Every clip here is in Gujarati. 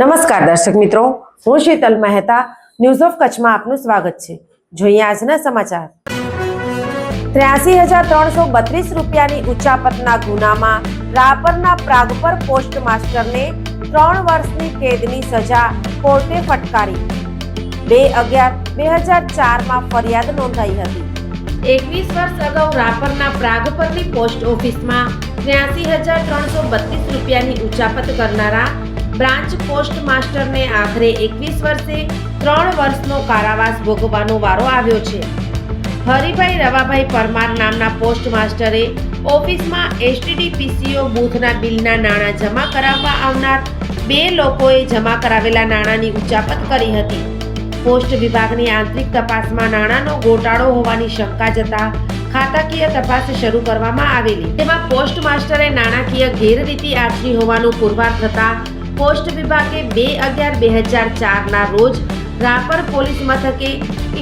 નમસ્કાર દર્શક મિત્રો, હું શીતલ મહેતા ન્યૂઝ ઓફ કચ્છમાં આપનું સ્વાગત છે. જોઈએ આજના સમાચાર. ત્ર્યાસી હજાર ત્રણસો બત્રીસ રૂપિયાની ઉચ્ચાપતના ગુનામાં રાપરના પ્રાગપર પોસ્ટ માસ્ટરને ત્રણ વર્ષની કેદની સજા કોર્ટે ફટકારી. બે અગિયાર બે હજાર ચારમાં ફરિયાદ નોંધાઈ હતી. એકવીસ વર્ષ અગાઉ રાપરના પ્રાગપરની પોસ્ટ ઓફિસમાં ત્ર્યાસી હજાર ત્રણસો બત્રીસ રૂપિયાની ઉચ્ચાપત કરનારા બ્રાન્ચ પોસ્ટ માસ્ટરને આખરે એકવીસ વર્ષે ત્રણ વર્ષનો કારાવાસ ભોગવવાનો વારો આવ્યો છે. હરિભાઈ રવાભાઈ પરમાર નામના પોસ્ટ માસ્ટરે ઓફિસમાં એસટીડી પીસીઓ બૂથના બિલના નાણાં જમા કરાવવા આવનાર બે લોકોએ જમા કરાવેલા નાણાંની ઉચાપત કરી હતી. પોસ્ટ વિભાગની આંતરિક તપાસમાં નાણાંનો ગોટાળો હોવાની શંકા જતા ખાતાકીય તપાસ શરૂ કરવામાં આવેલી. તેમાં પોસ્ટ માસ્ટરે નાણાકીય ગેરરીતિ આચરી હોવાનું પુરવાર થતા પોસ્ટ વિભાગે બે અગિયાર બે હજાર ચારના રોજ રાપર પોલીસ મથકે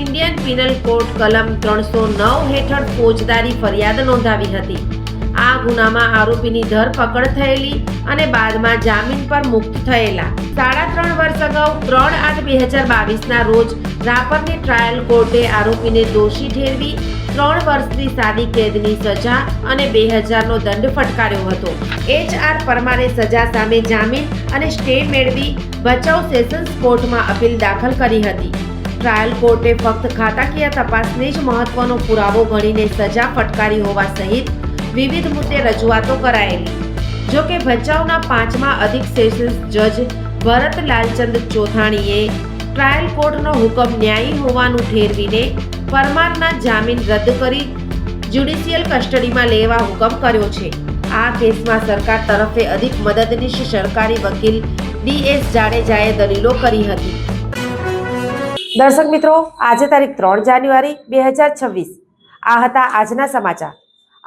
ઇન્ડિયન પિનલ કોડ કલમ ત્રણસો નવ હેઠળ ફોજદારી ફરિયાદ નોંધાવી હતી. આ ગુનામાં આરોપીની ધરપકડ થયેલી અને બાદમાં જામીન પર મુક્ત થયેલા. સાડા ત્રણ વર્ષ અગાઉ ત્રણ આઠ બે હજાર બાવીસના રોજ રાપરની ટ્રાયલ કોર્ટે આરોપીને દોષી ઠેરવી ત્રણ વર્ષની સાદી કેદની સજા અને બે હજારનો દંડ ફટકાર્યો હતો. એચ આર પરમારે સજા સામે જામીન અને સ્ટે મેળવી ભચાઉ સેશન્સ કોર્ટમાં અપીલ દાખલ કરી હતી. ટ્રાયલ કોર્ટે ફક્ત ખાતાકીય તપાસને જ મહત્વનો પુરાવો ગણીને સજા ફટકારી હોવા સહિત વિવિધ મુદ્દે રજૂઆતો કરાયેલી. જો કે ભચાઉના પાંચમા અધિક સેશન્સ જજ ભરત લાલચંદ ચોથાણીએ ટ્રાયલ કોર્ટનો હુકમ ન્યાયી હોવાનું ઠેરવીને પરમારના જામીન રદ કરી જ્યુડિશિયલ કસ્ટડીમાં લેવા હુકમ કર્યો છે. આ કેસમાં સરકાર તરફે અધિક મદદનીશ સરકારી વકીલ ડીએસ જાડેજાએ દલીલો કરી હતી. દર્શક મિત્રો, આજે તારીખ ત્રણ જાન્યુઆરી, બે હજાર છવ્વીસ. આ હતા આજના સમાચાર.